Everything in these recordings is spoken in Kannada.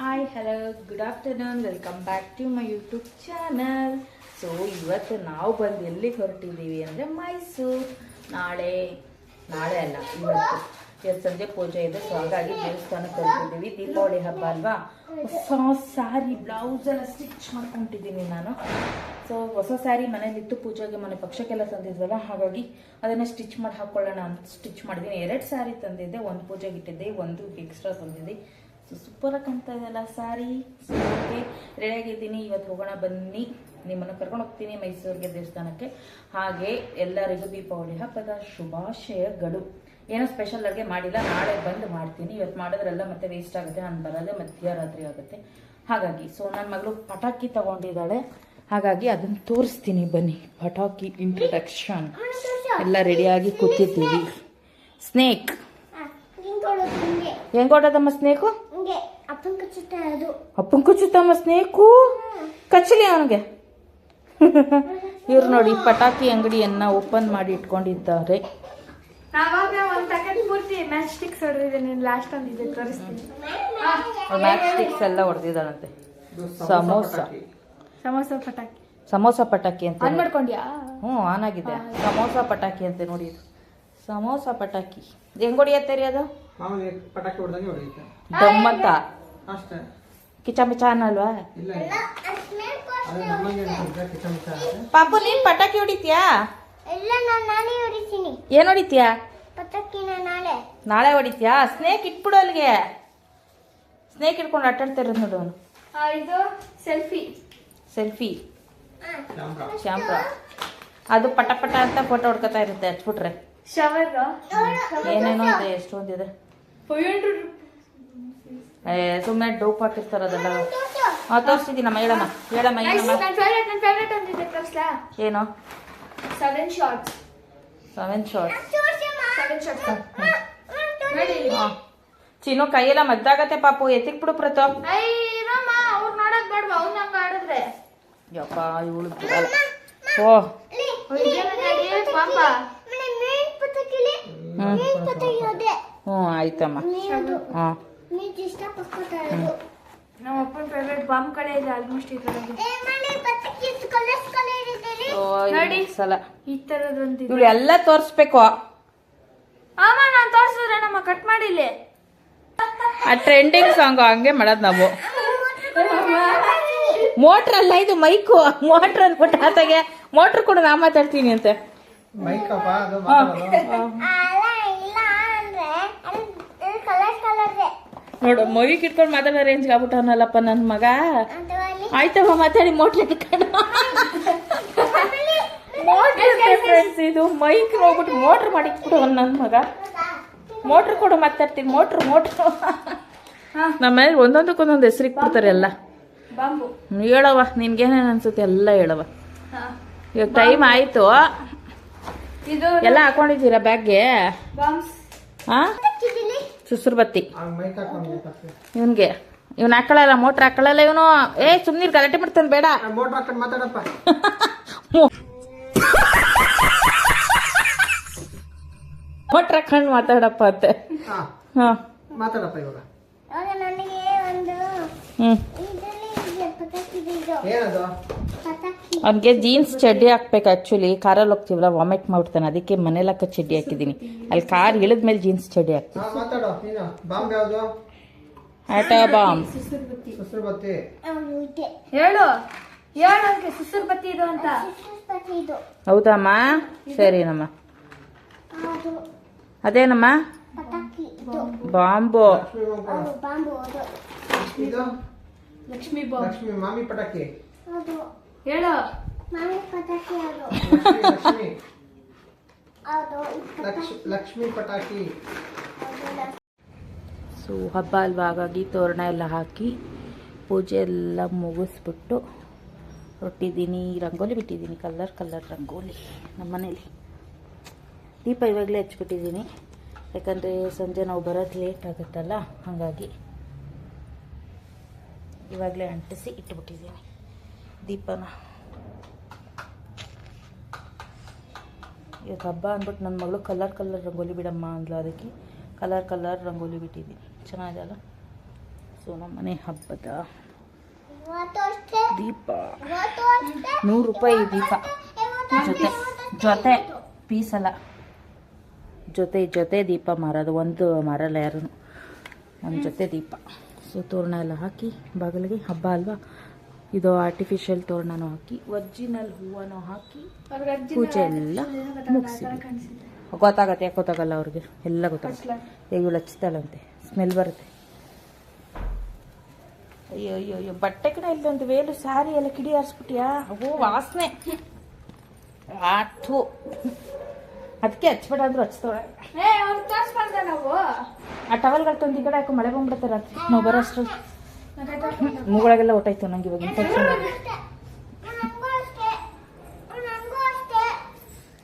Hi hello good afternoon welcome back to my YouTube channel so ಇವತ್ತು ನಾವು ಬಂದು ಎಲ್ಲಿಗೆ ಹೊರಟಿದ್ದೀವಿ ಅಂದರೆ ಮೈಸೂರು. ನಾಳೆ ನಾಳೆ ಅಲ್ಲ, ಇವತ್ತು. ಇವತ್ತು ಸಂಜೆ ಪೂಜೆ ಇದೆ ಸೊ ಹಾಗಾಗಿ ದೇವಸ್ಥಾನಕ್ಕೆ ಹೊರಟಿದ್ದೀವಿ. ದೀಪಾವಳಿ ಹಬ್ಬ ಅಲ್ವಾ? ಹೊಸ ಸ್ಯಾರಿ ಬ್ಲೌಸ್ ಎಲ್ಲ ಸ್ಟಿಚ್ ಮಾಡ್ಕೊಂಡಿದ್ದೀನಿ ನಾನು. ಸೊ ಹೊಸ ಸ್ಯಾರಿ ಮನೇಲಿತ್ತು ಪೂಜೆಗೆ ಮನೆ ಪಕ್ಷಕ್ಕೆಲ್ಲ ತಂದಿದ್ವಲ್ಲ, ಹಾಗಾಗಿ ಅದನ್ನು ಸ್ಟಿಚ್ ಮಾಡಿ ಹಾಕ್ಕೊಳ್ಳೋಣ ಅಂತ ಸ್ಟಿಚ್ ಮಾಡಿದ್ದೀನಿ. ಎರಡು ಸ್ಯಾರಿ ತಂದಿದ್ದೆ, ಒಂದು ಪೂಜೆಗೆ ಇಟ್ಟಿದ್ದೆ, ಒಂದು ಎಕ್ಸ್ಟ್ರಾ ತಂದಿದ್ದೆ. ಸೊ ಆಗಿ ಕಾಣ್ತಾ ಇದೆಯಲ್ಲ ಸಾರಿ ಸೊ ಓಕೆ ರೆಡಿಯಾಗಿದ್ದೀನಿ ಇವತ್ತು ಹೋಗೋಣ ಬನ್ನಿ. ನಿಮ್ಮನ್ನು ಕರ್ಕೊಂಡು ಹೋಗ್ತೀನಿ ಮೈಸೂರಿಗೆ ದೇವಸ್ಥಾನಕ್ಕೆ. ಹಾಗೆ ಎಲ್ಲರಿಗೂ ದೀಪಾವಳಿ ಹಬ್ಬದ ಶುಭಾಶಯಗಳು. ಏನೋ ಸ್ಪೆಷಲ್ ಅಡುಗೆ ಮಾಡಿಲ್ಲ ನಾಳೆ ಬಂದು ಮಾಡ್ತೀನಿ. ಇವತ್ತು ಮಾಡಿದ್ರೆಲ್ಲ ಮತ್ತೆ ವೇಸ್ಟ್ ಆಗುತ್ತೆ ನಾನು ಬರೋದೇ ಮಧ್ಯರಾತ್ರಿ ಆಗುತ್ತೆ. ಹಾಗಾಗಿ ಸೊ ನನ್ನ ಮಗಳು ಪಟಾಕಿ ತಗೊಂಡಿದ್ದಾಳೆ. ಹಾಗಾಗಿ ಅದನ್ನು ತೋರಿಸ್ತೀನಿ ಬನ್ನಿ. ಪಟಾಕಿ ಇಂಟ್ರಡಕ್ಷನ್ ಎಲ್ಲ ರೆಡಿಯಾಗಿ ಕೂತಿದ್ದೀವಿ. ಸ್ನೇಕ್ ಹೆಂಗೋಡದಮ್ಮ ಸ್ನೇಕು ಅಪ್ಪನ ಕಚ್ಚುತ್ತಮ್ಮ ಸ್ನೇಕು? ಕಚ್ಚಲಿ ಅವನಿಗೆ. ಇವ್ರು ನೋಡಿ ಪಟಾಕಿ ಅಂಗಡಿಯನ್ನ ಓಪನ್ ಮಾಡಿ ಇಟ್ಕೊಂಡಿದ್ದಾರೆ. ನಾವಾಗ ಒಂದ್ ಪ್ಯಾಕೆಟ್ ಪೂರ್ತಿ ಮ್ಯಾಚ್ ಸ್ಟಿಕ್ಸ್ ಹೊಡೆದಿದ್ದೀನಿ ಲಾಸ್ಟ್ ತೋರಿಸ್ತೀನಿ. ಮ್ಯಾಚ್ ಸ್ಟಿಕ್ಸ್ ಎಲ್ಲ ಸಮೋಸ. ಸಮೋಸ ಪಟಾಕಿ. ಸಮೋಸ ಪಟಾಕಿ ಅಂತ ಹ್ಞೂ ಆನ್ ಆಗಿದೆ. ಸಮೋಸ ಪಟಾಕಿ ಅಂತೆ ನೋಡಿ. ಇದು ಸಮೋಸ ಪಟಾಕಿ. ಹೆಂಗ್ ಹೊಡಿಯತ್ತೆ ರೀ ಅದು? ಮಾಮೂಲಿ ಅಷ್ಟೇ. ಕಿಚ ಮಿಚ ಅನ್ನಲ್ವಾ ಪಾಪು ನೀನ್ ಪಟಾಕಿ ಹೊಡಿತೀಯಾ? ಏನ್ ಹೊಡಿತೀಯಾ? ನಾಳೆ. ನಾಳೆ ಹೊಡಿತೀಯಾ? ಸ್ನೇಕ್ ಇಟ್ಬಿಡು ಅಲ್ಲಿಗೆ. ಸ್ನೇಕ್ ಇಟ್ಕೊಂಡು ಆಟಾಡ್ತಾ ಇರೋದು ನೋಡು ಅವನು. ಇದು ಸೆಲ್ಫಿ. ಸೆಲ್ಫಿ. ಶ್ಯಾಂಪ್ರ ಅದು ಪಟ ಪಟ ಅಂತ ಫೋಟೋ ಹೊಡ್ಕೊತಾ ಇರುತ್ತೆ ಹಚ್ಬಿಟ್ರೆ. ಶವರ್ ಏನೇನೋ ಇದೆ ಎಷ್ಟೊಂದಿದೆ. ಫೈವ್ ಹಂಡ್ರೆಡ್ ಏ ಸುಮ್ಮನೆ ಡೋಪ್ ಹಾಕಿರ್ತಾರ ಅದೆಲ್ಲ. ಹಾಂ ತೋರಿಸ್ತಿದ್ದೀನಮ್ಮ ಹೇಳಮ್ಮ ಹೇಳಮ್ಮ ಏನಮ್ಮ ನನ್ನ ಫೇವ್ರೇಟ್ ನನ್ನ ಫೇವ್ರೇಟ್ ಒಂದಿದೆ ತೋರಿಸ್ಲಾ? ಏನು? Seven shorts seven short seven shorts. ಹಾಂ. ಚಿನ್ನು ಕೈಯೆಲ್ಲ ಮದ್ದಾಗತ್ತೆ ಪಾಪು. ಎತ್ತಿಕ್ ಬಿಡು ಪ್ರತ. ಯಪ್ಪ ಇವಳು ಬಿಡಲ್ಲ ಓ. ಹ್ಞೂ ಆಯ್ತಮ್ಮ. ಹಾಂ. ನಮ್ಮ ಅಪ್ಪನ ಫೇವ್ರೇಟ್ ಬಾಂಬ್ ಕಡೆ ಇದೆ ಆಲ್ಮೋಸ್ಟ್ ಕಲರ್ಸ್ ಇದೆ ನೋಡಿ. ಸಲ. ಈ ತರದೊಂದಿದೆ ಇವಳು ಎಲ್ಲ ತೋರಿಸ್ಬೇಕು. ಅಮ್ಮ ನಾನು ತೋರಿಸಿದ್ರೆ ನಮ್ಮ ಕಟ್ ಮಾಡಿಲ್ಲ. ಆ ಟ್ರೆಂಡಿಂಗ್ ಸಾಂಗ್ ಹಂಗೆ ಮಾಡೋದು ನಾವು. ಮೋಟ್ರ್ ಅಲ್ಲ ಇದು ಮೈಕು. ಮೋಟ್ರ್ ಅಂದ್ಬಿಟ್ಟು ಆತಗೆ. ಮೋಟ್ರ್ ಕೂಡ ನಾ ಮಾತಾಡ್ತೀನಿ ಅಂತೆ. ಮೈಕಪ್ಪ ಅದು ಮಾತಾಡೋದು ಅಲ್ಲ ಇಲ್ಲ ಅಂದ್ರೆ ಅದು ಕಲರ್ ಕಲರ್ ನೋಡು ಮೈಕ್ ಇಟ್ಕೊಂಡು ಮಾತಾಡೋ ರೇಂಜ್ಗೆ ಆಗ್ಬಿಟ್ಟವನಲ್ಲಪ್ಪ ನನ್ನ ಮಗ. ಆಯ್ತಮ್ಮ ಮಾತಾಡಿ ಮೋಟ್ಲಿ ಫ್ರೆಂಡ್ಸ್ ಇದು. ಮೈಕ್ ಹೋಗ್ಬಿಟ್ಟು ಮೋಟ್ರ್ ಮಾಡಿಟ್ಬಿಟ್ಟು ನನ್ನ ಮಗ. ಮೋಟ್ರ್ ಕೊಡು ಮಾತಾಡ್ತೀನಿ ಮೋಟ್ರ್ ಮೋಟ್ರ್. ನಮ್ಮ ಮನೇಲಿ ಒಂದೊಂದಕ್ಕೊಂದೊಂದು ಹೆಸರು ಕೊಡ್ತಾರೆ ಎಲ್ಲ. ಹೇಳವ ನಿನ್ಗೇನೇನು ಅನ್ಸುತ್ತೆ ಎಲ್ಲ ಹೇಳವ. ಇವಾಗ ಟೈಮ್ ಆಯ್ತು. ಎಲ್ಲ ಹಾಕೊಂಡಿದ್ದೀರಾ ಬ್ಯಾಗ್ಗೆ? ಹಾಂ? ಸುಸುರು ಬತ್ತಿ ಇವನ್ಗೆ. ಇವ್ನ ಹಾಕೊಳ್ಳಲ್ಲ ಮೋಟ್ರ್ ಹಾಕೊಳ್ಳಲ್ಲ ಇವನು. ಏ ಸುಮ್ನೀರ್ ಗಲಾಟೆ ಮಾಡ್ತಾನೆ ಬೇಡ. ಮೋಟ್ರ್ ಹಾಕೊಂಡು ಮಾತಾಡಪ್ಪ. ಅತ್ತೆ ಹಾಕೊಂಡು ಮಾತಾಡಪ್ಪ ಅಂತೆ. ಹಾ ಹಾ. ಮಾತಾಡಪ್ಪ ಇವಾಗ. ಹ್ಮ್. ಅವನಿಗೆ ಜೀನ್ಸ್ ಚಡ್ಡಿ ಹಾಕ್ಬೇಕು ಆಕ್ಚುಲಿ ಕಾರಲ್ಲಿ ಹೋಗ್ತೀವಲ್ಲ ವಾಮಿಟ್ ಮಾಡ್ತಾನೆ ಅದಕ್ಕೆ ಮನೇಲಿ ಹಾಕೋ ಚಡ್ಡಿ ಹಾಕಿದ್ದೀನಿ. ಅಲ್ಲಿ ಕಾರ್ ಇಳಿದ್ಮೇಲೆ ಜೀನ್ಸ್ ಚಡ್ಡಿ ಹಾಕ್ತೀನಿ. ಹಾ ಮಾತಾಡು. ನೀನು. ಬಾಂಬ್ ಆಟ ಹೇಳು. ಹೇಳು ಸುಸುರ್ ಬತ್ತಿ ಇದು ಅಂತ. ಹೌದಮ್ಮ? ಸರಿನಮ್ಮ. ಅದು ಅದೇನಮ್ಮ? ಪಟಾಕಿ ಇದು? Bomb Lakshmi bomb. ಅದು ಬಾಂಬು ಅದು ಇದು ಲಕ್ಷ್ಮಿ ಮಾಮಿ ಪಟಾಕಿ. ಹೇಳು. ಮಾಮಿ ಪಟಾಕಿ ಅದು. ಲಕ್ಷ್ಮಿ ಲಕ್ಷ್ಮಿ. ಅದು ಲಕ್ಷ್ ಲಕ್ಷ್ಮಿ ಪಟಾಕಿ. ಸೊ ಹಬ್ಬ ಅಲ್ವಾ ಹಾಗಾಗಿ ತೋರಣ ಎಲ್ಲ ಹಾಕಿ ಪೂಜೆ ಎಲ್ಲ ಮುಗಿಸ್ಬಿಟ್ಟು ಹೊಟ್ಟಿದ್ದೀನಿ ರಂಗೋಲಿ ಬಿಟ್ಟಿದ್ದೀನಿ ಕಲರ್ ಕಲರ್ ರಂಗೋಲಿ ನಮ್ಮ ಮನೇಲಿ. ದೀಪ ಇವಾಗಲೇ ಹಚ್ಬಿಟ್ಟಿದ್ದೀನಿ. ಯಾಕಂದರೆ ಸಂಜೆ ನಾವು ಬರೋದು ಲೇಟ್ ಆಗುತ್ತಲ್ಲ ಹಾಗಾಗಿ ಇವಾಗಲೇ ಅಂಟಿಸಿ ಇಟ್ಬಿಟ್ಟಿದ್ದೀನಿ. ದೀಪನ. ಇವತ್ತು ಹಬ್ಬ ಅಂದ್ಬಿಟ್ಟು ನನ್ನ ಮಗಳು ಕಲರ್ ಕಲರ್ ರಂಗೋಲಿ ಬಿಡಮ್ಮ ಅಂದ್ಲು ಅದಕ್ಕೆ. ಕಲರ್ ಕಲರ್ ರಂಗೋಲಿ ಬಿಟ್ಟಿದ್ದೀನಿ ಚೆನ್ನಾಗಿದೆ ಅಲ್ಲ? ಸೊ ನಮ್ಮನೆ ಹಬ್ಬದ ಇವತ್ತು ಅಷ್ಟೇ ದೀಪ. ನೂರು ರೂಪಾಯಿ ದೀಪ. ಜೊತೆ ಜೊತೆ ಪೀಸಲ್ಲ ಜೊತೆ ಜೊತೆ ದೀಪ ಮಾರೋದು. ಒಂದು ಮಾರಲ್ಲ ಯಾರು ಒಂದು ಜೊತೆ ದೀಪ. ಸೊ ತೋರಣ ಎಲ್ಲ ಹಾಕಿ, ಬಾಗಿಲಿಗೆ ಹಬ್ಬ ಅಲ್ವಾ? ಇದು ಆರ್ಟಿಫಿಷಿಯಲ್ ತೋರಣನೂ ಹಾಕಿ ಒರಿಜಿನಲ್ ಹೂವನ್ನು ಹಾಕಿ ಪೂಜೆ ಎಲ್ಲ ಮುಗಿಸಿದ್ವಿ ಗೊತ್ತಾಗತ್ತೆ ಯಾಕೆ ಗೊತ್ತಾಗಲ್ಲ ಅವ್ರಿಗೆ. ಎಲ್ಲ ಗೊತ್ತಾಗುತ್ತೆ. ಇವಳು ಹಚ್ತಾಳಂತೆ. ಸ್ಮೆಲ್ ಬರುತ್ತೆ. ಅಯ್ಯೋ ಅಯ್ಯೋ ಅಯ್ಯೋ ಬಟ್ಟೆ ಕಡೆ ಇಲ್ಲ ಒಂದು ವೇಲು ಸ್ಯಾರಿ ಎಲ್ಲ ಕಿಡಿ ಹಾರಿಸ್ಬಿಟ್ಟಿಯಾ ಓ ವಾಸನೆ. ಆತು. ಅದಕ್ಕೆ ಹಚ್ಬೇಡ ಅಂದ್ರು ನಾವು? ಆ ಟವಲ್ಗಳು ತಂದು ಈ ಕಡೆ ಹಾಕಿ ಮಳೆ ಬಂದ್ಬಿಡುತ್ತೆ ರಾತ್ರಿ. ನಾವು ಬರೋ ಅಷ್ಟು ಮೂಗಳಾಗೆಲ್ಲ ಹೊಟ್ಟಾಯ್ತು ನಂಗೆ ಇವಾಗ ಇನ್ಫೆಕ್ಷನ್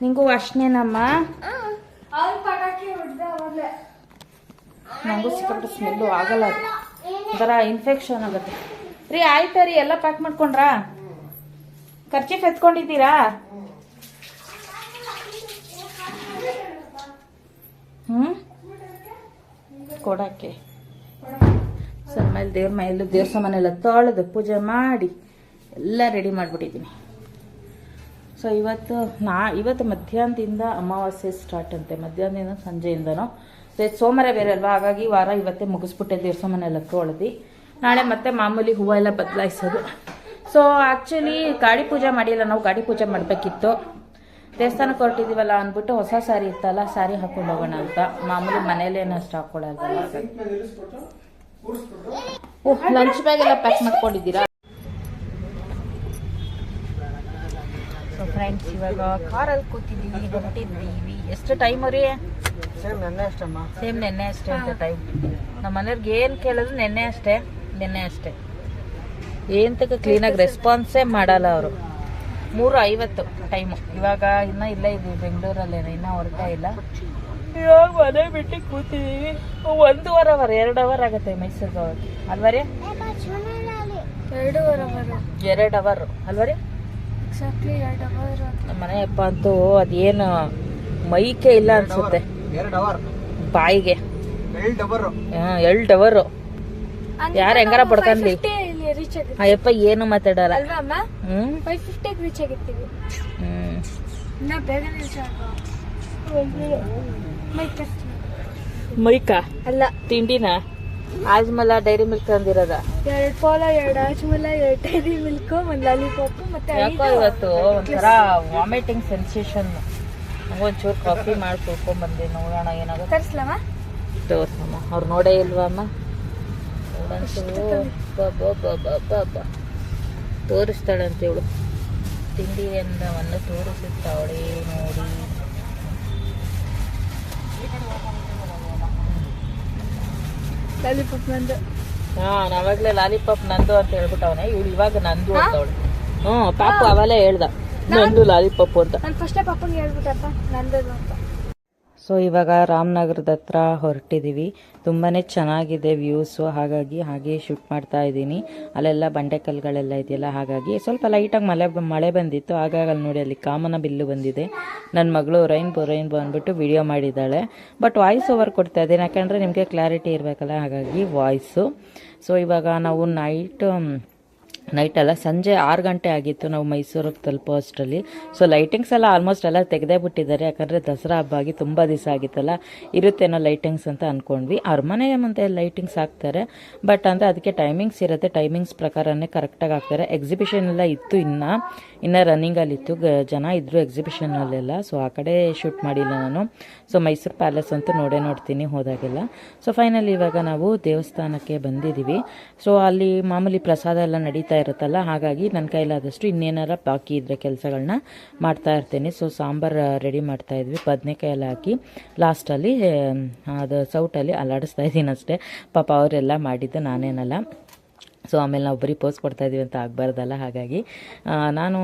ನಿಂಗೂ ಅಷ್ಟೇನಮ್ಮ ನಂಗೂ ಸಿಕ್ಕಾಪಟ್ಟೆ ಸ್ಮೆಲ್ಲು ಆಗಲ್ಲ. ಅದು ಒಂಥರ ಇನ್ಫೆಕ್ಷನ್ ಆಗುತ್ತೆ. ರೀ ಆಯ್ತಾ ರೀ ಎಲ್ಲ ಪ್ಯಾಕ್ ಮಾಡ್ಕೊಂಡ್ರಾ? ಖರ್ಚಿಫ್ ಎತ್ಕೊಂಡಿದ್ದೀರಾ? ಹ್ಞೂ ಕೊಡಕ್ಕೆ. ಸರ್ ಮೇಲೆ ದೇವ್ರ ಮನೆಯಲ್ಲೂ ದೇವ್ರ ಸಾಮಾನೆಲ್ಲ ತೊಳೆದು ಪೂಜೆ ಮಾಡಿ ಎಲ್ಲ ರೆಡಿ ಮಾಡಿಬಿಟ್ಟಿದ್ದೀನಿ. ಸೊ ಇವತ್ತು ನಾ, ಇವತ್ತು ಮಧ್ಯಾಹ್ನದಿಂದ ಅಮಾವಾಸ್ಯೆ ಸ್ಟಾರ್ಟ್ ಅಂತೆ. ಮಧ್ಯಾಹ್ನದಿಂದ ಸಂಜೆಯಿಂದನೂ. ಸೊ ಸೋಮವಾರ ಬೇರೆ ಅಲ್ವಾ? ಹಾಗಾಗಿ ವಾರ ಇವತ್ತೇ ಮುಗಿಸ್ಬಿಟ್ಟೆ ದೇವ್ರ ಸಾಮಾನೆಲ್ಲ ತೊಳೆದು. ನಾಳೆ ಮತ್ತೆ ಮಾಮೂಲಿ ಹೂವು ಎಲ್ಲ ಬದಲಾಯಿಸೋದು. ಸೊ ಆ್ಯಕ್ಚುಲಿ ಗಾಡಿ ಪೂಜೆ ಮಾಡಿಲ್ಲ. ನಾವು ಗಾಡಿ ಪೂಜೆ ಮಾಡಬೇಕಿತ್ತು. ದೇವಸ್ಥಾನಕ್ಕೆ ಹೊರಟಿದ್ದೀವಲ್ಲ ಅಂದ್ಬಿಟ್ಟು ಹೊಸ ಸ್ಯಾರಿ ಇತ್ತಲ್ಲ ಸ್ಯಾರಿ ಹಾಕೊಂಡು ಹೋಗೋಣ ಅಂತ. ಮಾಮೂಲಿ ಮನೇಲೇನಷ್ಟು ಹಾಗಾಗಿ. ಓಹ್ ಲಂಚ್ ಬ್ಯಾಗ್ ಎಲ್ಲ ಪ್ಯಾಕ್ ಮಾಡ್ಕೊಂಡಿದ್ದೀರಾ? ಸೊ ಫ್ರೆಂಡ್ಸ್ ಇವಾಗ ಕಾರಲ್ಲಿ ಕೂತಿದ್ದೀವಿ ಹೊರಟಿದ್ದೀವಿ. ಎಷ್ಟು ಟೈಮ್ ರೀ? ಸೇಮ್ ನೆನ್ನೆ ಅಷ್ಟಮ್ಮ ಸೇಮ್ ನೆನ್ನೆ ಅಷ್ಟೇ ಅಂತ ಟೈಮ್ ನಮ್ಮ ಮನೆಯವ್ರಿಗೆ ಏನು ಕೇಳಿದ್ರು ನೆನ್ನೆ ಅಷ್ಟೇ ನೆನ್ನೆ ಅಷ್ಟೇ. ಏಂತಕ್ಕೆ ಕ್ಲೀನಾಗಿ ರೆಸ್ಪಾನ್ಸೇ ಮಾಡಲ್ಲ ಅವರು. ಮೂರು ಐವತ್ತು ಟೈಮು ಇವಾಗ ಇನ್ನೂ ಇಲ್ಲ ಇದ್ದೀವಿ ಬೆಂಗಳೂರಲ್ಲೇನೆ ಇನ್ನೂ ಹೊರತಾ ಇಲ್ಲ. ಇವಾಗ ಮನೆ ಬಿಟ್ಟು ಕೂತಿದ್ದೀವಿ ವಾರ ಅವರ್ ಎರಡು ಅವರ್ ಆಗುತ್ತೆ ಮೈಸೂರಿಗೆ ಅವರ್ ಅಲ್ವರಿ? ಅವರು ಎರಡು ಅವರ್. ಅಲ್ವಾ ರೀ ಎಕ್ಸಾಕ್ಟ್ಲಿ ಎರಡು ಅವರ್ ನಮ್ಮ ಮನೆಯಪ್ಪ ಅಂತೂ ಅದೇನು ಮೈಕೆ ಇಲ್ಲ ಅನ್ಸುತ್ತೆ. ಎರಡು ಅವರ್. ಬಾಯಿಗೆ. ಎರಡು ಅವರ್. ಎರಡು ಅವರು. ಯಾರು ಹೆಂಗಾರ ಪಡ್ಕೊಂಡ್ಲಿ? ಇಲ್ಲಿ ರೀಚ್ ಆಗುತ್ತೆ ಅಯ್ಯಪ್ಪ ಏನು ಮಾತಾಡಲ್ಲ. ಹ್ಮ್? ಹ್ಮ್. ಮೈಕ. ಅಲ್ಲ. ತಿಂಡಿನ? ಆಜ್ಮಲ ಡೈರಿ ಮಿಲ್ಕ್ ತಂದಿರೋದ. ಎರಡು ಪೋಲ ಎರಡು ಆಜ್ಮಲ ಎರಡು ಡೈರಿ ಮಿಲ್ಕ್ ಒಂದ್ ಲಾಲಿಪಾಪ್ ಮತ್ತೆ ಯಾಕೋ ಇವತ್ತು ಒಂಥರ ವಾಮಿಟಿಂಗ್ ಸೆನ್ಸೇಷನ್ ಒಂಚೂರು ಕಾಫಿ ಮಾಡಿ ಕುಡ್ಕೊಂಡ್ ಬಂದೆ ನೋಡೋಣ ಏನಾಗುತ್ತೆ. ತರಿಸ್ಲಮ್ಮ? ತೋರ್ಸಮ್ಮ. ಅವ್ರು ನೋಡೇ ಇಲ್ವಾ ಅಮ್ಮ. ತೋರಿಸ್ತಾಳಂತೆ ಇವಳು. ತಿಂಡಿ ಎಂದವನ್ನು ತೋರಿಸುತ್ತಾವಳೆ ನೋಡಿ. ಲಾಲಿಪಾಪ್ ನಂದು. ಹಾ ನಾವಾಗ್ಲೇ ಲಾಲಿಪಾಪ್ ನಂದು ಅಂತ ಹೇಳ್ಬಿಟ್ಟವನೆ ಇವಳು ಇವಾಗ ನಂದು ಅಂತವಳು ಹ್ಮ್ ಪಾಪು ಅವಲೇ ಹೇಳ್ದ. ನಂದು ಲಾಲಿಪಾಪ್ ಅಂತ. ನಾನು ಫಸ್ಟೇ ಪಪ್ಪಂಗೆ ಹೇಳ್ಬಿಟ್ಟಪ್ಪ ನಂದದು ಅಂತ. ಸೊ ಇವಾಗ ರಾಮನಗರದ ಹತ್ರ ಹೊರಟಿದ್ದೀವಿ ತುಂಬಾ ಚೆನ್ನಾಗಿದೆ ವ್ಯೂಸು ಹಾಗಾಗಿ ಹಾಗೆ ಶೂಟ್ ಮಾಡ್ತಾ ಇದ್ದೀನಿ. ಅಲ್ಲೆಲ್ಲ ಬಂಡೆಕಲ್ಗಳೆಲ್ಲ ಇದೆಯಲ್ಲ, ಹಾಗಾಗಿ ಸ್ವಲ್ಪ ಲೈಟಾಗಿ ಮಳೆ ಮಳೆ ಬಂದಿತ್ತು. ಹಾಗಾಗಿ ಅಲ್ಲಿ ನೋಡಿ ಅಲ್ಲಿ ಕಾಮನ ಬಿಲ್ಲು ಬಂದಿದೆ. ನನ್ನ ಮಗಳು ರೈನ್ಬೋ ರೈನ್ಬೋ ಅಂದ್ಬಿಟ್ಟು ವಿಡಿಯೋ ಮಾಡಿದ್ದಾಳೆ. ಬಟ್ ವಾಯ್ಸ್ ಓವರ್ ಕೊಡ್ತಾ ಇದ್ದೀನಿ. ಯಾಕಂದರೆ ನಿಮಗೆ ಕ್ಲಾರಿಟಿ ಇರಬೇಕಲ್ಲ, ಹಾಗಾಗಿ ವಾಯ್ಸು ಸೊ ಇವಾಗ ನಾವು ನೈಟ್ ನೈಟ್ ಅಲ್ಲ. ಸಂಜೆ ಆರು ಗಂಟೆ ಆಗಿತ್ತು ನಾವು ಮೈಸೂರಿಗೆ ತಲುಪೋ ಅಷ್ಟರಲ್ಲಿ ಸೊ ಲೈಟಿಂಗ್ಸ್ ಎಲ್ಲ ಆಲ್ಮೋಸ್ಟ್ ಎಲ್ಲ ತೆಗೆದೇ ಬಿಟ್ಟಿದ್ದಾರೆ. ಯಾಕಂದರೆ ದಸರಾ ಹಬ್ಬ ಆಗಿ ತುಂಬ ದಿವಸ ಆಗಿತ್ತಲ್ಲ. ಇರುತ್ತೇನೋ ಲೈಟಿಂಗ್ಸ್ ಅಂತ ಅಂದ್ಕೊಂಡ್ವಿ ಅರಮನೆ ಮುಂದೆ ಲೈಟಿಂಗ್ಸ್ ಹಾಕ್ತಾರೆ. ಬಟ್ ಅಂದರೆ ಅದಕ್ಕೆ ಟೈಮಿಂಗ್ಸ್ ಇರುತ್ತೆ. ಟೈಮಿಂಗ್ಸ್ ಪ್ರಕಾರನೇ ಕರೆಕ್ಟಾಗಿ ಹಾಕ್ತಾರೆ. ಎಕ್ಸಿಬಿಷನ್ ಎಲ್ಲ ಇತ್ತು ಇನ್ನು. ಇನ್ನು ರನ್ನಿಂಗಲ್ಲಿತ್ತು ಜನ ಇದ್ದರು ಎಕ್ಸಿಬಿಷನಲ್ಲೆಲ್ಲ ಸೊ ಆ ಕಡೆ ಶೂಟ್ ಮಾಡಿಲ್ಲ ನಾನು. ಸೊ ಮೈಸೂರು ಪ್ಯಾಲೇಸ್ ಅಂತೂ ನೋಡೇ ನೋಡ್ತೀನಿ ಹೋದಾಗೆಲ್ಲ. ಸೊ ಫೈನಲಿ ಇವಾಗ ನಾವು ದೇವಸ್ಥಾನಕ್ಕೆ ಬಂದಿದ್ದೀವಿ. ಸೊ ಅಲ್ಲಿ ಮಾಮೂಲಿ ಪ್ರಸಾದ ಎಲ್ಲ ನಡೀತಾ ಇರುತ್ತಲ್ಲ, ಹಾಗಾಗಿ ನನ್ನ ಕೈಲಾದಷ್ಟು ಇನ್ನೇನಾರ ಬಾಕಿ ಇದ್ದರೆ ಕೆಲಸಗಳನ್ನ ಮಾಡ್ತಾ ಇರ್ತೇನೆ. ಸೊ ಸಾಂಬಾರು ರೆಡಿ ಮಾಡ್ತಾ ಇದ್ವಿ. ಬದನೆಕಾಯಿ ಎಲ್ಲ ಹಾಕಿ ಲಾಸ್ಟಲ್ಲಿ ಅದು ಸೌಟಲ್ಲಿ ಅಲ್ಲಾಡಿಸ್ತಾ ಇದ್ದೀನಿ ಅಷ್ಟೇ. ಪಾಪ ಅವರೆಲ್ಲ ಮಾಡಿದ್ದು ನಾನೇನಲ್ಲ. ಸೊ ಆಮೇಲೆ ನಾವು ಬರೀ ಪೋಸ್ ಕೊಡ್ತಾ ಇದೀವಿ ಅಂತ ಆಗಬಾರ್ದಲ್ಲ, ಹಾಗಾಗಿ ನಾನು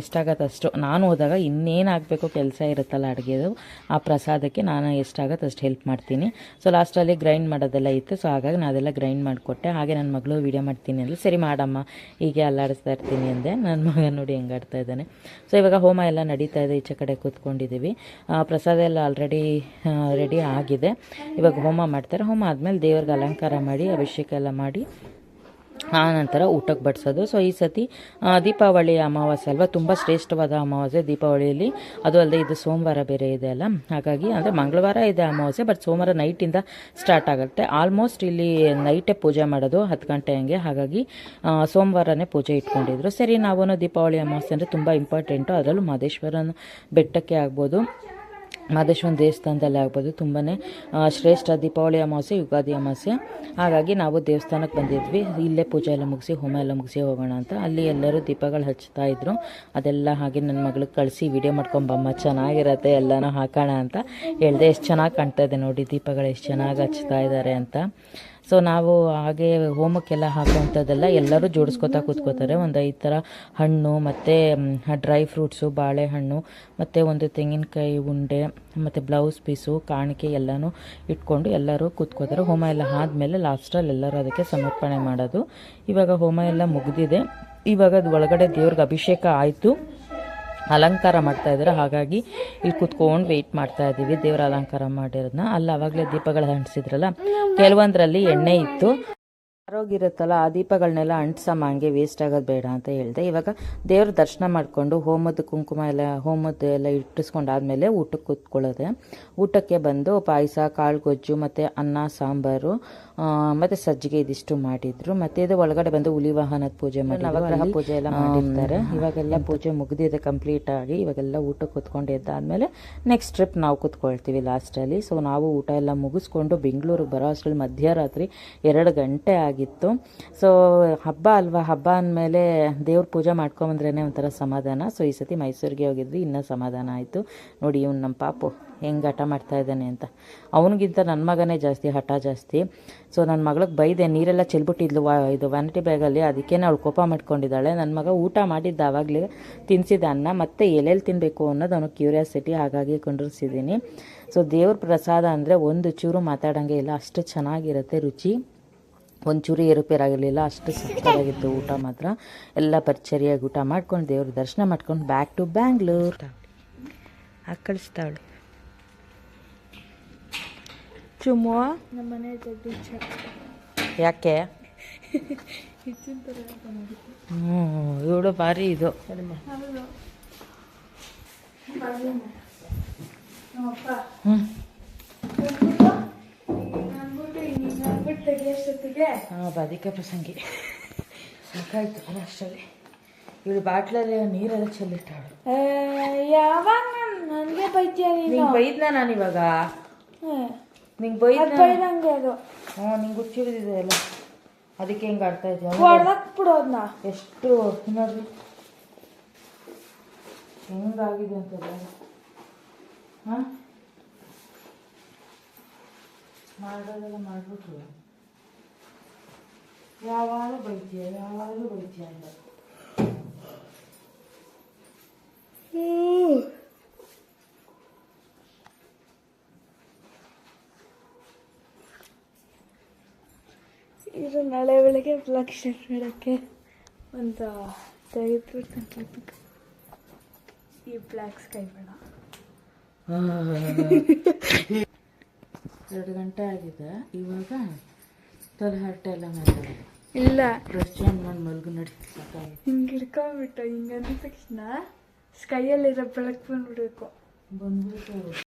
ಎಷ್ಟಾಗತ್ತೆ ಅಷ್ಟು, ನಾನು ಹೋದಾಗ ಇನ್ನೇನು ಆಗಬೇಕು ಕೆಲಸ ಇರುತ್ತಲ್ಲ ಅಡುಗೆದು, ಆ ಪ್ರಸಾದಕ್ಕೆ ನಾನು ಎಷ್ಟಾಗತ್ತೆ ಅಷ್ಟು ಹೆಲ್ಪ್ ಮಾಡ್ತೀನಿ. ಸೊ ಲಾಸ್ಟಲ್ಲಿ ಗ್ರೈಂಡ್ ಮಾಡೋದೆಲ್ಲ ಇತ್ತು ಸೊ ಹಾಗಾಗಿ ನಾನು ಅದೆಲ್ಲ ಗ್ರೈಂಡ್ ಮಾಡಿಕೊಟ್ಟೆ. ಹಾಗೆ ನನ್ನ ಮಗಳು ವೀಡಿಯೋ ಮಾಡ್ತೀನಿ ಅಂದರೆ ಸರಿ ಮಾಡಮ್ಮ, ಹೀಗೆ ಅಲ್ಲಾಡಿಸ್ತಾ ಇರ್ತೀನಿ ಅಂದೆ. ನನ್ನ ಮಗ ನೋಡಿ ಹೆಂಗೆ ಆಡ್ತಾ ಇದ್ದಾನೆ. ಸೊ ಇವಾಗ ಹೋಮ ಎಲ್ಲ ನಡೀತಾ ಇದೆ ಈಚೆ ಕಡೆ ಕೂತ್ಕೊಂಡಿದ್ದೀವಿ ಪ್ರಸಾದ ಎಲ್ಲ ಆಲ್ರೆಡಿ ರೆಡಿ ಆಗಿದೆ. ಇವಾಗ ಹೋಮ ಮಾಡ್ತಾರೆ. ಹೋಮ ಆದಮೇಲೆ ದೇವ್ರಿಗೆ ಅಲಂಕಾರ ಮಾಡಿ, ಅಭಿಷೇಕ ಎಲ್ಲ ಮಾಡಿ ಆ ನಂತರ ಊಟಕ್ಕೆ ಬಡಿಸೋದು. ಸೊ ಈ ಸತಿ ದೀಪಾವಳಿ ಅಮಾವಾಸ್ಯೆ ಅಲ್ವಾ? ತುಂಬ ಶ್ರೇಷ್ಠವಾದ ಅಮಾವಾಸ್ಯೆ ದೀಪಾವಳಿಯಲ್ಲಿ. ಅದು ಅಲ್ಲದೆ ಇದು ಸೋಮವಾರ ಬೇರೆ ಇದೆ ಅಲ್ಲ? ಹಾಗಾಗಿ, ಅಂದರೆ ಮಂಗಳವಾರ ಇದೆ ಅಮಾವಾಸ್ಯೆ ಬಟ್ ಸೋಮವಾರ ನೈಟಿಂದ ಸ್ಟಾರ್ಟ್ ಆಗುತ್ತೆ. ಆಲ್ಮೋಸ್ಟ್ ಇಲ್ಲಿ ನೈಟೇ ಪೂಜೆ ಮಾಡೋದು ಹತ್ತು ಗಂಟೆ ಹಂಗೆ. ಹಾಗಾಗಿ ಸೋಮವಾರನೇ ಪೂಜೆ ಇಟ್ಕೊಂಡಿದ್ರು. ಸರಿ ನಾವು ದೀಪಾವಳಿ ಅಮಾವಾಸ್ಯೆ ಅಂದರೆ ತುಂಬ ಇಂಪಾರ್ಟೆಂಟು ಅದರಲ್ಲೂ ಮಹದೇಶ್ವರನ ಬೆಟ್ಟಕ್ಕೆ ಆಗ್ಬೋದು. ಮಾದೇಶ್ವರನ ದೇವಸ್ಥಾನದಲ್ಲಿ ಆಗ್ಬೋದು ತುಂಬಾ ಶ್ರೇಷ್ಠ ದೀಪಾವಳಿ ಅಮಾವಾಸ್ಯೆ, ಯುಗಾದಿ ಅಮಾವಾಸ್ಯೆ. ಹಾಗಾಗಿ ನಾವು ದೇವಸ್ಥಾನಕ್ಕೆ ಬಂದಿದ್ವಿ. ಇಲ್ಲೇ ಪೂಜೆ ಎಲ್ಲ ಮುಗಿಸಿ, ಹೋಮ ಎಲ್ಲ ಮುಗಿಸಿ ಹೋಗೋಣ ಅಂತ. ಅಲ್ಲಿ ಎಲ್ಲರೂ ದೀಪಗಳು ಹಚ್ತಾ ಇದ್ರು. ಅದೆಲ್ಲ ಹಾಗೆ ನನ್ನ ಮಗಳಿಗೆ ಕಳಿಸಿ ವಿಡಿಯೋ ಮಾಡ್ಕೊಂಬಮ್ಮ ಚೆನ್ನಾಗಿರತ್ತೆ, ಎಲ್ಲನೂ ಹಾಕೋಣ ಅಂತ ಹೇಳಿದೆ. ಎಷ್ಟು ಚೆನ್ನಾಗಿ ಕಾಣ್ತಾ ಇದೆ ನೋಡಿ ದೀಪಗಳು, ಎಷ್ಟು ಚೆನ್ನಾಗಿ ಹಚ್ತಾ ಇದ್ದಾರೆ ಅಂತ. ಸೊ ನಾವು ಹಾಗೆ ಹೋಮಕ್ಕೆಲ್ಲ ಹಾಕೋವಂಥದ್ದೆಲ್ಲ ಎಲ್ಲರೂ ಜೋಡಿಸ್ಕೊತಾ ಕೂತ್ಕೋತಾರೆ. ಒಂದು ಐದು ಥರ ಹಣ್ಣು ಮತ್ತು ಡ್ರೈ ಫ್ರೂಟ್ಸು ಬಾಳೆಹಣ್ಣು, ಮತ್ತು ಒಂದು ತೆಂಗಿನಕಾಯಿ ಉಂಡೆ, ಮತ್ತು ಬ್ಲೌಸ್ ಪೀಸು ಕಾಣಿಕೆ ಎಲ್ಲನೂ ಇಟ್ಕೊಂಡು ಎಲ್ಲರೂ ಕೂತ್ಕೋತಾರೆ. ಹೋಮ ಎಲ್ಲ ಆದಮೇಲೆ ಲಾಸ್ಟಲ್ಲಿ ಎಲ್ಲರೂ ಅದಕ್ಕೆ ಸಮರ್ಪಣೆ ಮಾಡೋದು. ಇವಾಗ ಹೋಮ ಎಲ್ಲ ಮುಗಿದಿದೆ. ಇವಾಗ ಅದು ಒಳಗಡೆ ದೇವ್ರಿಗೆ ಅಭಿಷೇಕ ಆಯಿತು. ಅಲಂಕಾರ ಮಾಡ್ತಾ ಇದ್ದಾರೆ. ಹಾಗಾಗಿ ಇಲ್ಲಿ ಕುತ್ಕೊಂಡು ವೆಯ್ಟ್ ಮಾಡ್ತಾ ಇದ್ದೀವಿ. ದೇವರ ಅಲಂಕಾರ ಮಾಡಿರೋದನ್ನ ಅಲ್ಲಿ ಅವಾಗಲೇ ದೀಪಗಳು ಅಂಟಿಸಿದ್ರಲ್ಲ ಕೆಲವೊಂದರಲ್ಲಿ ಎಣ್ಣೆ ಇತ್ತು. ಆರೋಗ್ಯ ಇರುತ್ತಲ್ಲ ಆ ದೀಪಗಳನ್ನೆಲ್ಲ ಅಂಟ್ಸಮ್ಮ ಹಂಗೆ ವೇಸ್ಟ್ ಆಗೋದು ಬೇಡ ಅಂತ ಹೇಳಿದೆ. ಇವಾಗ ದೇವ್ರ ದರ್ಶನ ಮಾಡಿಕೊಂಡು ಹೋಮದ ಕುಂಕುಮ ಎಲ್ಲ ಹೋಮದ ಎಲ್ಲ ಇಟ್ಟಿಸ್ಕೊಂಡಾದ್ಮೇಲೆ ಊಟಕ್ಕೆ ಕೂತ್ಕೊಳ್ಳೋದೆ. ಊಟಕ್ಕೆ ಬಂದು ಪಾಯಸ ಕಾಳು ಗೊಜ್ಜು ಮತ್ತು ಅನ್ನ ಸಾಂಬಾರು ಮತ್ತು ಸಜ್ಜಿಗೆ ಇದಿಷ್ಟು ಮಾಡಿದ್ರು. ಮತ್ತೆ ಇದು ಒಳಗಡೆ ಬಂದು ಹುಲಿ ವಾಹನದ ಪೂಜೆ ಮಾಡಿ ನವಗ್ರಹ ಪೂಜೆ ಎಲ್ಲ ಮಾಡಿರ್ತಾರೆ. ಇವಾಗೆಲ್ಲ ಪೂಜೆ ಮುಗಿದಿದೆ ಕಂಪ್ಲೀಟ್ ಆಗಿ. ಇವಾಗೆಲ್ಲ ಊಟಕ್ಕೆ ಕೂತ್ಕೊಂಡು ಎದ್ದಾದ್ಮೇಲೆ ನೆಕ್ಸ್ಟ್ ಟ್ರಿಪ್ ನಾವು ಕೂತ್ಕೊಳ್ತೀವಿ ಲಾಸ್ಟಲ್ಲಿ ಸೊ ನಾವು ಊಟ ಎಲ್ಲ ಮುಗಿಸ್ಕೊಂಡು ಬೆಂಗಳೂರಿಗೆ ಬರೋ ಅಷ್ಟರಲ್ಲಿ ಮಧ್ಯರಾತ್ರಿ ಎರಡು ಗಂಟೆ ಆಗಿತ್ತು. ಸೊ ಹಬ್ಬ ಅಲ್ವಾ? ಹಬ್ಬ ಅಂದಮೇಲೆ ದೇವ್ರ ಪೂಜೆ ಮಾಡ್ಕೊಂಬಂದ್ರೇ ಒಂಥರ ಸಮಾಧಾನ. ಸೊ ಈ ಸತಿ ಮೈಸೂರಿಗೆ ಹೋಗಿದ್ವಿ, ಇನ್ನೂ ಸಮಾಧಾನ ಆಯಿತು. ನೋಡಿ, ಇವ್ನು ನಮ್ಮ ಪಾಪು ಹೆಂಗೆ ಹಠ ಮಾಡ್ತಾ ಇದ್ದಾನೆ ಅಂತ. ಅವನಿಗಿಂತ ನನ್ನ ಮಗನೇ ಜಾಸ್ತಿ, ಹಠ ಜಾಸ್ತಿ. ಸೊ ನನ್ನ ಮಗಳಿಗೆ ಬೈದೆ, ನೀರೆಲ್ಲ ಚೆಲ್ಬಿಟ್ಟಿದ್ಲು ವಾ, ಇದು ವ್ಯಾನಿಟಿ ಬ್ಯಾಗಲ್ಲಿ ಅದಕ್ಕೇನೆ ಅವಳು ಕೋಪ ಮಾಡ್ಕೊಂಡಿದ್ದಾಳೆ. ನನ್ನ ಮಗ ಊಟ ಮಾಡಿದ್ದ ಆವಾಗಲೇ ತಿನ್ಸಿದ ಅನ್ನ, ಮತ್ತೆ ಎಲ್ಲೆಲ್ಲಿ ತಿನ್ನಬೇಕು ಅನ್ನೋದು ಅವನಿಗೆ ಕ್ಯೂರಿಯಾಸಿಟಿ ಹಾಗಾಗಿ ಕೊಂಡಿಸಿದ್ದೀನಿ ಸೊ ದೇವ್ರ ಪ್ರಸಾದ ಅಂದರೆ ಒಂದು ಚೂರು ಮಾತಾಡೋಂಗೆ ಇಲ್ಲ. ಅಷ್ಟು ಚೆನ್ನಾಗಿರುತ್ತೆ ರುಚಿ. ಒಂಚೂರು ಏರುಪೇರಾಗಿರಲಿಲ್ಲ, ಅಷ್ಟು ಸಕ್ಕತ್ತಾಗಿತ್ತು ಊಟ ಮಾತ್ರ. ಎಲ್ಲ ಪರಿಚರಿಯಾಗಿ ಊಟ ಮಾಡ್ಕೊಂಡು ದೇವ್ರ ದರ್ಶನ ಮಾಡ್ಕೊಂಡು ಬ್ಯಾಕ್ ಟು ಬ್ಯಾಂಗ್ಳೂರ್ ಕಳಿಸ್ತಾವಳು ಚುಮ್ಮು. ಯಾಕೆ? ಹ್ಞೂ ಇವಳು ಭಾರಿ ಇದು. ಹ್ಞೂ ತೆಗಿಯೋಷ್ಟೊತ್ತಿಗೆ ಹಾಂ ಬಾಧಿಕ ಪ್ರಸಂಗಿ. ಸಾಕಾಯ್ತು ಅಷ್ಟರಲ್ಲಿ ಇವಳು ಬಾಟ್ಲಲ್ಲಿ ನೀರೆಲ್ಲ ಚೆಲ್ಲಿಟ್ಟಾಳು. ಯಾವಾಗ ನಾನು ನನಗೆ ಬೈತೀಯ ನೀನು? ನಿಂಗೆ ಬೈದ್ನ ನಾನು ಇವಾಗ. ನಿಂಗೆ ಅದ್ ಬೈದಂಗೆ ಅದು. ಹ್ಞೂ ನಿಂಗೆ ಗುಚ್ಚಿಡಿದಿದೆ ಎಲ್ಲ. ಅದಕ್ಕೆ ಹೆಂಗೆ ಆಡ್ತಾ ಇದ್ದೆ ಹೊಡ್ದಕ್ ಬಿಡೋದ್ನಾ ಎಷ್ಟು ನೋಡ್ರಿ ಹೆಂಗಾಗಿದೆ ಅಂತ ಹಾಂ? ಮಾಡೋದೆಲ್ಲ ಮಾಡ್ಬಿಟ್ರು. ಯಾವಾಗ ಬೈತೀಯ ಯಾವಾಗಲೂ ಬೈತೀಯ ಅಂತ. ಇದು ನಾಳೆ ಬೆಳಗ್ಗೆ ಬ್ಲಾಕ್ ಶರ್ಟ್ ಮಾಡೋಕ್ಕೆ ಒಂದು ತೆಗೆದ್ಬಿಟ್ಟು ಈ ಬ್ಲ್ಯಾಕ್ ಸ್ಕೈ ಬೇಡ ಎರಡು ಗಂಟೆ ಆಗಿದೆ ಇವಾಗ ತಲೆ ಹರಟೆ ಎಲ್ಲ ಮಾತಾಡಿ ಇಲ್ಲ. ಚೇಂಜ್ ಮಾಡಿ ಮಲ್ಗು ನಡಿ ಹಿಂಗೆ ಹಿಡ್ಕೊಂಬಿಟ್ಟು ಹಿಂಗೆ ಅಂದ ತಕ್ಷಣ ಸ್ಕೈಯಲ್ಲಿರೋ ಬೆಳಕು ಬಂದ್ಬಿಡ್ಬೇಕು. ಬಂದ್ಬಿಟ್ಟು